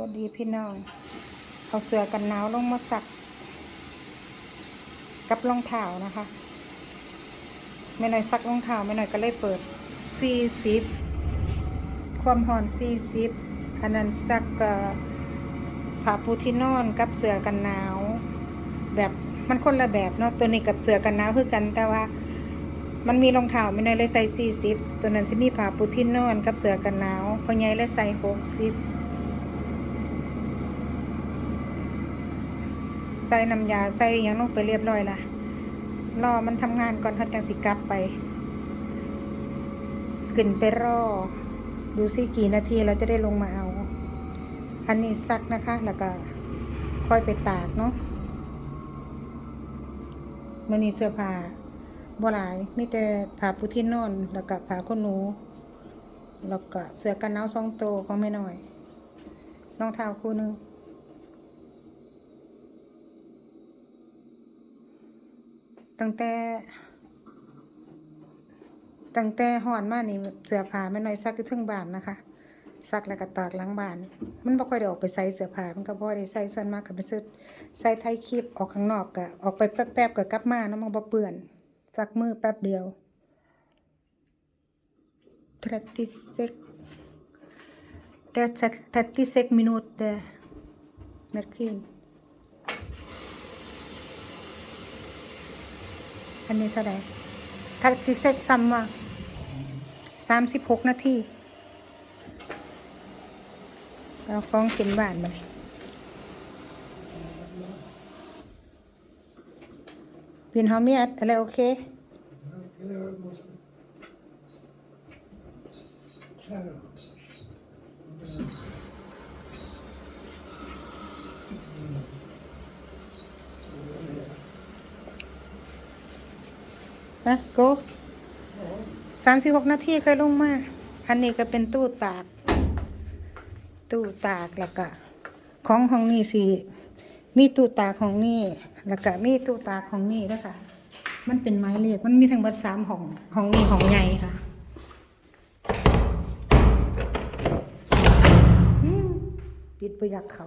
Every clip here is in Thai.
วัสดีพี่น้อง เอาเสื้อกันหนาวลงมาสัก กับรองเท้านะคะไม่หน่อยซักรองเท้าไม่หน่อยก็เลยเปิด40ความหอน40อันนั้นซักผ้าปูที่นอนกับเสื้อกันหนาว แบบมันคนละแบบเนาะตัวนี้กับเสื้อกันหนาวคือกันแต่ว่ามันมีรองเท้าไม่หน่อยเลยใส่40ตัวนั้นสิมีผ้าปูที่นอนกับเสื้อกันหนาวพอใหญ่เลยใส่60 ใส่น้ำยาใส่ยังลงไปเรียบร้อยละรอมันทำงานก่อนเขาจังสิกลับไปขึ้นไปรอ ดูสิกี่นาทีเราจะได้ลงมาเอา อันนี้ซักนะคะแล้วก็ค่อยไปตากเนาะมันนี่เสื้อผ้าบ่หลายมีแต่ผ้าปูที่นอน แล้วก็ผ้าขนหนู แล้วก็เสื้อกันหนาวสองตัวของไม่น้อยรองเท้าคู่หนึง ตั้งแต่ ตั้งแต่หอนมานี่เสื้อผ้าไม่น้อยซักอยู่ทึงบ้านนะคะ ซักแล้วก็ตากล้างบ้าน มันบ่ค่อยได้ออกไปใส่เสื้อผ้ามันก็บ่ได้ใส่ส่วนมากก็ไปซื้อใส่ไทยคลิปออกข้างนอกก็ออกไปแป๊บๆก็กลับมาเนาะมันบ่เปื้อนซักมือแป๊บเดียว30 sek 30 sek minuter Merkin อันนี้เท่าไหร่ทัติเซกซัมว่าสามสิบหกนาทีเราฟ้องกินบ้านมาบินหอมเมียดอะไรโอเค นะโกสามสิบหกนาทีเคยลงมา อันนี้ก็เป็นตู้ตาก ตู้ตากแล้วก็ ของของนี่สิมีตู้ตากของนี่แล้วก็มีตู้ตากของนี่ด้วยค่ะ มันเป็นไม้เรียกมันมีทั้งหมดสามห้องห้องนี้ห้องใหญ่ค่ะปิดประยักเขา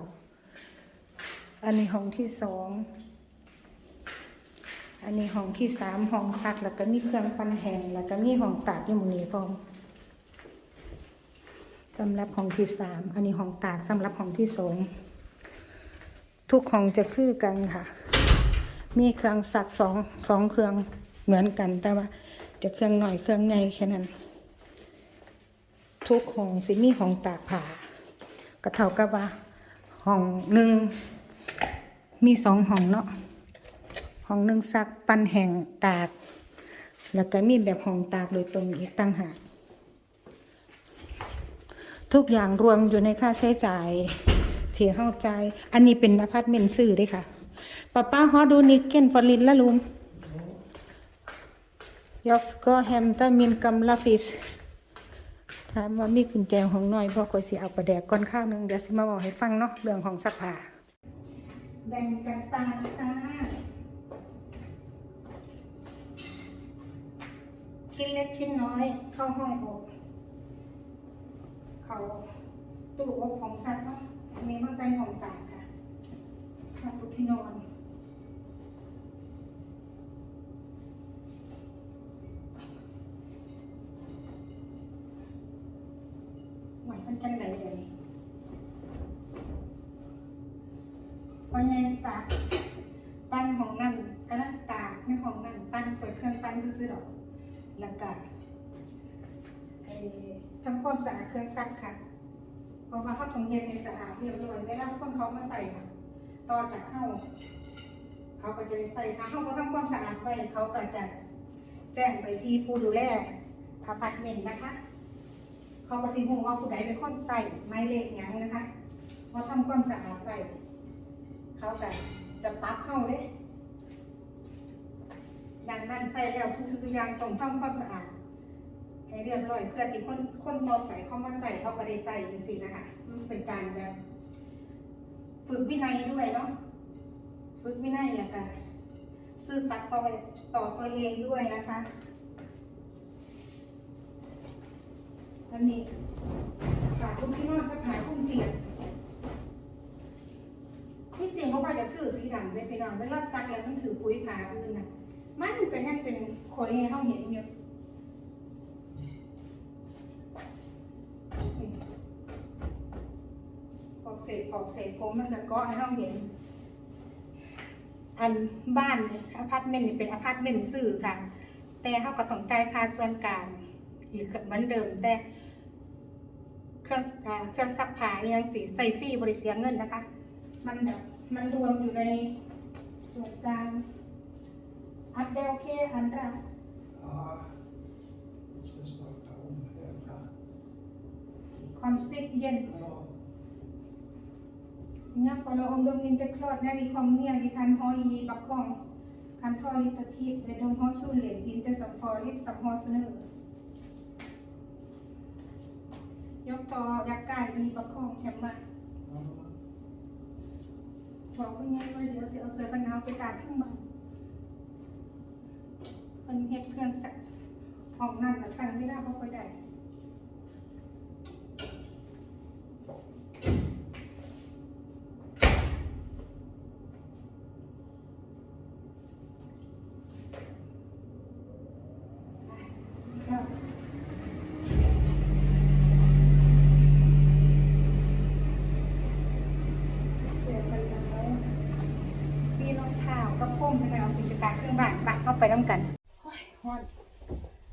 อันนี้ห้องที่สอง อันนี้ห้องที่สามห้องซักแล้วก็มีเครื่องปั้นแห้งแล้วก็มีห้องตากอยู่หมู่นี้พร้อมสำหรับห้องที่สามอันนี้ห้องตากสำหรับห้องที่สองทุกห้องจะคือกันค่ะ มีเครื่องซักสองสองเครื่องเหมือนกันแต่ว่า จะเครื่องหน่อยเครื่องใหญ่แค่นั้น ทุกห้องสิมีห้องตากผ้าก็เท่ากับว่าห้องหนึ่งมีสองห้องเนาะ ห้องหนึ่งซักปั้นแห้งตาก แล้วก็มีแบบห้องตากโดยตรงอีกตั้งหากทุกอย่างรวมอยู่ในค่าใช้จ่ายเที่ยเข้าใจ อันนี้เป็นอพาร์ตเมนต์ซื้อด้วยค่ะป้าป้าฮอดูนิกเกนฟอลินละลุมยอกสก็แฮมตามินกัมลาฟิสถามว่ามีกุญแจของน้อยบอกคอยสิเอาประแดกก่อนข้าวหนึงเดี๋ยวสิมาบอกให้ฟังเนาะเรื่องของสักผ้าแบ่งกันตากค่ ชิ้นเล็กชิ้นน้อยเข้าห้องอบเขาตู้อบของสัตว์เนาะอันนี้มาใส่ของต่ากค่ะทำปุที่นอนไหมายมันจังไหนเดี๋ยวนี้พอไงตากปั้นของนั่นก็นั่นตากในของนั่นปั้นเปิดเครื่องปั้นซื้อๆหรอก แล้วก็ทำความสะอาดเครื่องซักค่ะเพราะว่าเขาต้องเย็นให้สะอาดเรียบร้อยเวลาคนเขามาใส่ค่ะ ต่อจากเข้า เขาก็จะได้ใส่ถ้าเขาก็ทำความสะอาดไว้เขาก็จะแจ้งไปที่ผู้ดูแลอพาร์ตเมนต์นะคะ เขาก็สิหูว่าผู้ใดเป็นคนใส่ไม้เลขหยังนะคะเพราทำความสะอาดไป เขาก็จะปั๊บเข้าเด้ ดังนั้นใส่แล้วทุกสิ่งทุกอย่างต้องทำความสะอาดให้เรียบร้อยเพื่อที่คนคนต่อไปเขามาใส่เขาก็ได้ใส่จริงๆนะคะมันเป็นการแบบฝึกวินัยด้วยเนาะฝึกวินัยแล้วก็ซื่อสัตย์ต่อต่อตัวเองด้วยนะคะอันนี้ขาคุ้มที่นอนก็ขาคุ้มเตียงดำได้พี่น้องเวลาซักแล้วมันถือปุ๋ยผาอื่นน่ะ มันก็ยังเป็นขอยให้เขาเห็นอยู่นี่พอกเศษพอกเศษผมมันก็เกาะให้เขาเห็น อันบ้านเนี่ยอพาร์ตเมนต์นี่เป็นอพาร์ตเมนต์ซื้อค่ะ แต่เขาก็ต้องจ่ายค่าส่วนกลางอีกเหมือนเดิมแต่เครื่องอเครื่องซักผ้าเนี่ยยังสีใส่ฟรีบริเสียเงินนะคะ มันแบบมันรวมอยู่ในส่วนกลาง อันเดลเคอันดรา Ja, jag ska starta om hela. คอนสติกเย็น Ja, เนี่ยฟอลองดงอินเตอร์คลอดเนี่ยมีความเนี่ยมีการฮอยีบักกองคันทอลิตทีฟในดงฮอสูเลนอินเตอร์สัมฟอริฟสัมฮอสเนอร์ยกต่อยักกายอีบักกองแคมมา ja, บอกว่าไงว่าเดี๋ยวสิเอาเสื้อกันหนาวไปตากข้างบ้าน พิ่นเฮ็ดเครื่องสักห้องนั่นนะตั้งไม่ได้เวลาะค่อยได้ เสื้อกันหนาวมีรองเท้าก็พุ่มไปแล้วกิจการเครื่องบ้านปะเข้าไปน้ำกันโอ้ยฮอน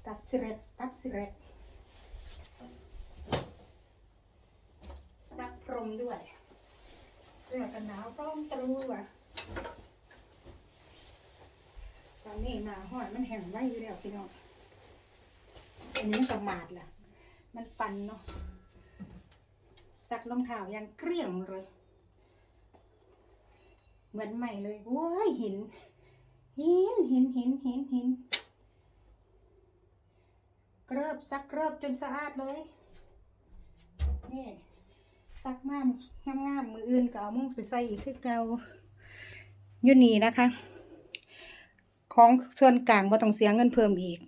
ตับ สิเรตตับสิเรตซักพรมด้วย เสื้อกันหนาวส้มตรูอะตอนนี้หนาห้อนมันแห้งไว้อยู่แล้วพี่น้องอันนี้มันกับหมาดล่ะ มันปันเนาะซักรองเท้ายังเกลี้ยงเลย เหมือนใหม่เลยโว้ยหินหินหินหินหินหิน เกริบซักเกริบจนสะอาดเลย นี่ซักมากงามงามๆมืออื่นก็เอามึงไปใส่อีกคือเกาอยู่นี่นะคะ ของส่วนกลางบ่ต้องเสียเงินเพิ่มอีก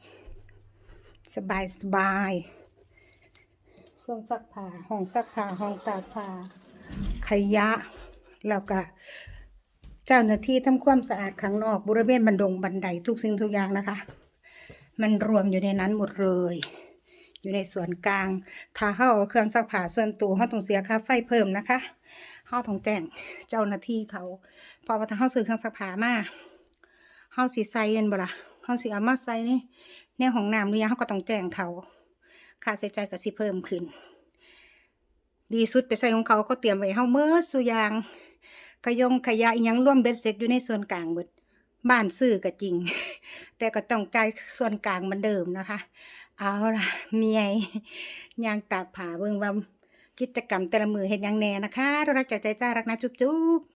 สบายสบายเครื่องซักผ้าห้องซักผ้าห้องตากผ้าขยะแล้วก็เจ้าหน้าที่ทำความสะอาดข้างนอกบริเวณบันดงบันไดทุกสิ่งทุกอย่างนะคะ มันรวมอยู่ในนั้นหมดเลย อยู่ในส่วนกลาง ถ้าเข้าเครื่องซักผ้าส่วนตัวเขาต้องเสียค่าไฟเพิ่มนะคะเขาต้องแจ้งเจ้าหน้าที่เขาพอว่าถ้าเขาซื้อเครื่องซักผ้ามาเขาสิใส่เงินบ่ล่ะเขาสิเอามาใส่ในในห้องน้ำหรือยังเขาก็ต้องแจ้งเขาค่าใช้จ่ายก็สิเพิ่มขึ้น ดีสุดไปใส่ของเขาก็เตรียมไว้ให้เฮาเมื่อสุยางขยงขยะอิหยังร่วมเบ็ดเสร็จอยู่ในส่วนกลางหมดบ้านซื้อก็จริง แต่ก็ต้องจ่ายส่วนกลางเหมือนเดิมนะคะ เอาล่ะเมียยางตากผ้าเบิ่งว่ากิจกรรมแต่ละมือเห็นยังแน่นะคะ รักจใจจ้ารักนะจุ๊บจุ๊บ